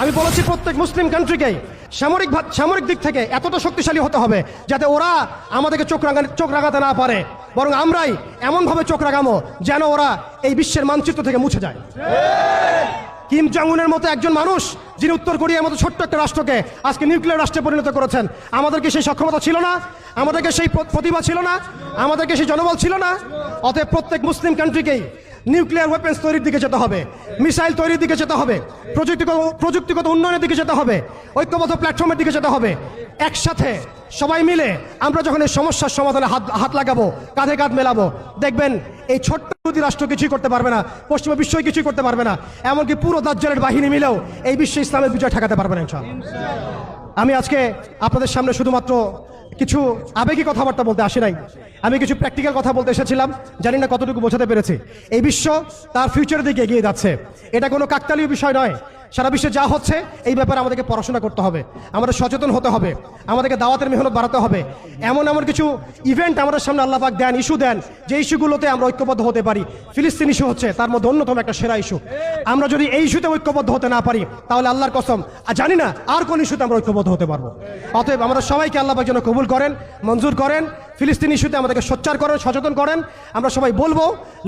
আমি বলেছি প্রত্যেক মুসলিম কান্ট্রিকেই সামরিক সামরিক দিক থেকে এতটা শক্তিশালী হতে হবে যাতে ওরা আমাদেরকে চোখ রাঙা চোখ রাঙাতে না পারে। বরং আমরাই এমনভাবে চোখ রাগামো যেন ওরা এই বিশ্বের মানচিত্র থেকে মুছে যায়। কিম জং-উনের মতো একজন মানুষ, যিনি উত্তর কোরিয়ার মতো ছোট্ট একটা রাষ্ট্রকে আজকে নিউক্লিয়ার রাষ্ট্রে পরিণত করেছেন, আমাদেরকে সেই সক্ষমতা ছিল না, আমাদেরকে সেই প্রতিভা ছিল না, আমাদেরকে সেই জনবল ছিল না, অতএব প্রত্যেক মুসলিম কান্ট্রিকেই নিউক্লিয়ার ওয়েপেন্স তৈরির দিকে যেতে হবে। মিসাইল তৈরির দিকে যেতে হবে। প্রযুক্তিগত প্রযুক্তিগত উন্নয়নের দিকে যেতে হবে। ঐক্যবদ্ধ প্ল্যাটফর্মের দিকে যেতে হবে। একসাথে সবাই মিলে আমরা যখন এই সমস্যার সমাধানে হাত হাত লাগাবো, কাঁধে কাঁধ মেলাবো, দেখবেন এই ছোট্ট দুটি রাষ্ট্র কিছুই করতে পারবে না, পশ্চিমা বিশ্বই কিছুই করতে পারবে না, এমনকি পুরো দাজ্জালের বাহিনী মিলেও এই বিশ্বে ইসলামের বিজয় ঠেকাতে পারবে না আমি আজকে আপনাদের সামনে শুধুমাত্র কিছু আবেগী কথাবার্তা বলতে আসে নাই। আমি কিছু প্র্যাকটিক্যাল কথা বলতে এসেছিলাম, জানি না কতটুকু বোঝাতে পেরেছি। এই বিশ্ব তার ফিউচারের দিকে এগিয়ে যাচ্ছে। এটা কোনো কাকতালীয় বিষয় নয়। সারা বিশ্বে যা হচ্ছে, এই ব্যাপারে আমাদেরকে পড়াশোনা করতে হবে। আমাদের সচেতন হতে হবে। আমাদেরকে দাওয়াতের মেহনত বাড়াতে হবে। এমন এমন কিছু ইভেন্ট আমাদের সামনে আল্লাপাক দেন ইস্যু দেন, যে ইস্যুগুলোতে আমরা ঐক্যবদ্ধ হতে পারি। ফিলিস্তিন ইস্যু হচ্ছে, তার মধ্যে অন্যতম একটা সেরা ইস্যু আমরা যদি এই ইস্যুতে ঐক্যবদ্ধ হতে না পারি, তাহলে আল্লাহর কসম, আর জানি না আর কোন ইস্যুতে আমরা ঐক্যবদ্ধ হতে পারব। অতএব আমরা সবাইকে আল্লাপাক যেন কবুল করেন, মঞ্জুর করেন, ফিলিস্তিন ইস্যুতে আমাদেরকে সোচ্চার করেন, সচেতন করেন। আমরা সবাই বলব,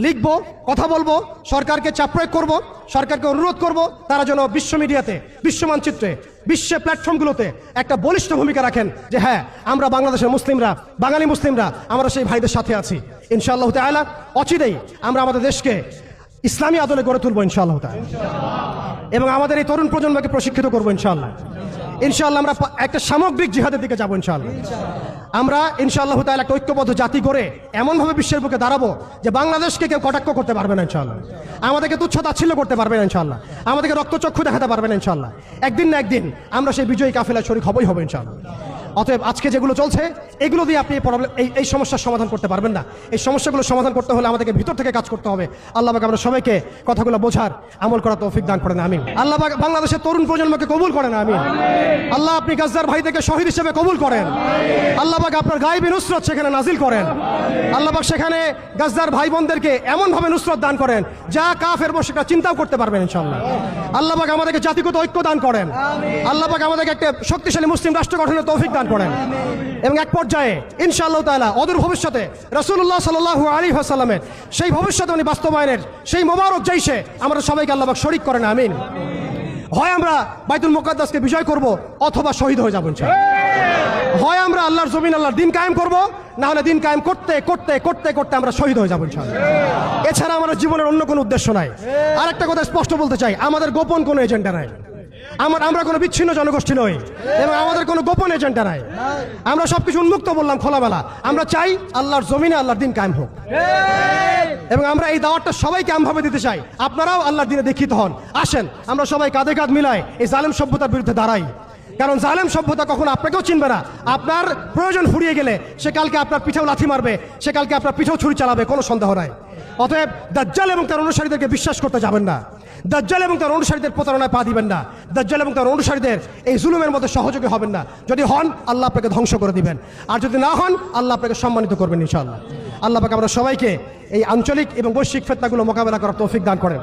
লিখব, কথা বলব, সরকারকে চাপ প্রয়োগ করব। সরকারকে অনুরোধ করব, তারা যেন বিশ্ব মিডিয়াতে, বিশ্ব মানচিত্রে, বিশ্ব প্ল্যাটফর্মগুলোতে একটা বলিষ্ঠ ভূমিকা রাখেন যে হ্যাঁ আমরা বাংলাদেশের মুসলিমরা, বাঙালি মুসলিমরা, আমরা সেই ভাইদের সাথে আছি। ইনশাআল্লাহ তাআলা, অচিরেই আমরা আমাদের দেশকে ইসলামী আদলে গড়ে তুলবো ইনশাআল্লাহ তাআলা। এবং আমাদের এই তরুণ প্রজন্মকে প্রশিক্ষিত করব ইনশাআল্লাহ। ইনশাআল্লাহ আমরা একটা সামগ্রিক জিহাদের দিকে যাব ইনশাআল্লাহ। আমরা, ইনশাআল্লাহ তাহলে একটা ঐক্যবদ্ধ জাতি করে এমনভাবে বিশ্বের বুকে দাঁড়াবো যে বাংলাদেশকে কেউ কটাক্ষ করতে পারবে না, ইনশাআল্লাহ। আমাদেরকে তুচ্ছ তাচ্ছিল্য করতে পারবে না, ইনশাআল্লাহ। আমাদেরকে রক্তচক্ষু দেখাতে পারবে না, ইনশাআল্লাহ। একদিন না একদিন আমরা সেই বিজয়ী কাফেলা শরীর হবই হবে, ইনশাআল্লাহ। অতএব আজকে যেগুলো চলছে, এগুলো দিয়ে আপনি প্রবলেম এই এই সমস্যার সমাধান করতে পারবেন না। এই সমস্যাগুলো সমাধান করতে হলে আমাদেরকে ভিতর থেকে কাজ করতে হবে। আল্লাহ পাক আমরা সবাইকে কথাগুলো বোঝার আমল করার তৌফিক দান করেন, আমিন। আল্লাহ পাক বাংলাদেশের তরুণ প্রজন্মকে কবুল করেন, আমিন। আল্লাহ আপনি গাজদার ভাইদেরকে শহীদ হিসেবে কবুল করেন। আল্লাহ পাক আপনার গায়েবী নুসরত সেখানে নাজিল করেন। আল্লাহ পাক সেখানে গাজদার ভাই বোনদেরকে এমনভাবে নুসরত দান করেন, যা কাফের সেটা চিন্তাও করতে পারবেন ইনশাল্লাহ আল্লাহ পাক আমাদেরকে জাতিগত ঐক্য দান করেন। আল্লাহ পাক আমাদেরকে একটা শক্তিশালী মুসলিম রাষ্ট্র গঠনের তৌফিক দান করেন। এবং এক পর্যায়ে ইনশাআল্লাহ তাআলা অদূর ভবিষ্যতে রাসূলুল্লাহ সাল্লাল্লাহু আলাইহি ওয়াসাল্লামের সেই ভবিষ্যতে উনি বাস্তবায়নের সেই মোবারক জৈশে আমরা সবাইকে আল্লাহ পাক শরীক করেন, আমিন। হয় আমরা বাইতুল মুকাদ্দাসকে বিজয় করব অথবা শহীদ হয়ে যাব হয় আমরা আল্লাহর জমিন, আল্লাহর দিন কায়েম করব না হলে দিন কায়েম করতে করতে করতে করতে আমরা শহীদ হয়ে যাব এছাড়া আমাদের জীবনের অন্য কোনো উদ্দেশ্য নাই। আর একটা কথা স্পষ্ট বলতে চাই, আমাদের গোপন কোনো এজেন্ডা নাই। আমার, আমরা কোনো বিচ্ছিন্ন জনগোষ্ঠী নই এবং আমাদের কোনো গোপন এজেন্ডা নাই। আমরা সবকিছু উন্মুক্ত বললাম খোলামেলা আমরা চাই আল্লাহর জমিনে আল্লাহর দিন কায়েম হোক। এবং আমরা এই দাওয়াতটা সবাইকে আমভাবে দিতে চাই। আপনারাও আল্লাহর দিনে দীক্ষিত হন। আসেন, আমরা সবাই কাঁধে কাঁধ মিলাই এই জালেম সভ্যতার বিরুদ্ধে দাঁড়াই। কারণ জালেম সভ্যতা কখনো আপনাকেও চিনবে না। আপনার প্রয়োজন ফুরিয়ে গেলে সে কালকে আপনার পিঠেও লাথি মারবে, সে কালকে আপনার পিঠেও ছুরি চালাবে, কোনো সন্দেহ নাই। অতএব দাজ্জাল এবং তার অনুসারীদেরকে বিশ্বাস করতে যাবেন না। দাজ্জাল এবং তার অনুসারীদের প্রতারণায় পা দিবেন না। দাজ্জাল এবং তার অনুসারীদের এই জুলুমের মধ্যে সহযোগী হবেন না। যদি হন আল্লাহ আপনাকে ধ্বংস করে দিবেন। আর যদি না হন আল্লাহ আপনাকে সম্মানিত করবেন ইনশাআল্লাহ। আল্লাহ পাকে আমরা সবাইকে এই আঞ্চলিক এবং বৈশ্বিক ফেতনাগুলো মোকাবেলা করার তৌফিক দান করেন।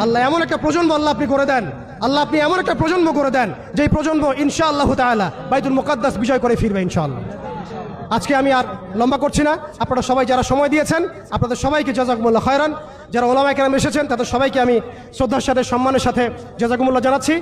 আল্লাহ এমন একটা প্রজন্ম আল্লাহ আপনি করে দেন। আল্লাহ আপনি এমন একটা প্রজন্ম করে দেন যে এই প্রজন্ম ইনশা আল্লাহ তাআলা বাইতুল মুকাদ্দাস বিজয় করে ফিরবে ইনশাআল্লাহ। আজকে আমি আর লম্বা করছি না। আপনারা সবাই যারা সময় দিয়েছেন আপনাদের সবাইকে জাজাকুমুল্লাহ খয়রান। যারা ওলামায় কেরাম এসেছেন তাদের সবাইকে আমি শ্রদ্ধার সাথে সম্মানের সাথে জাজাকুমুল্লাহ জানাচ্ছি।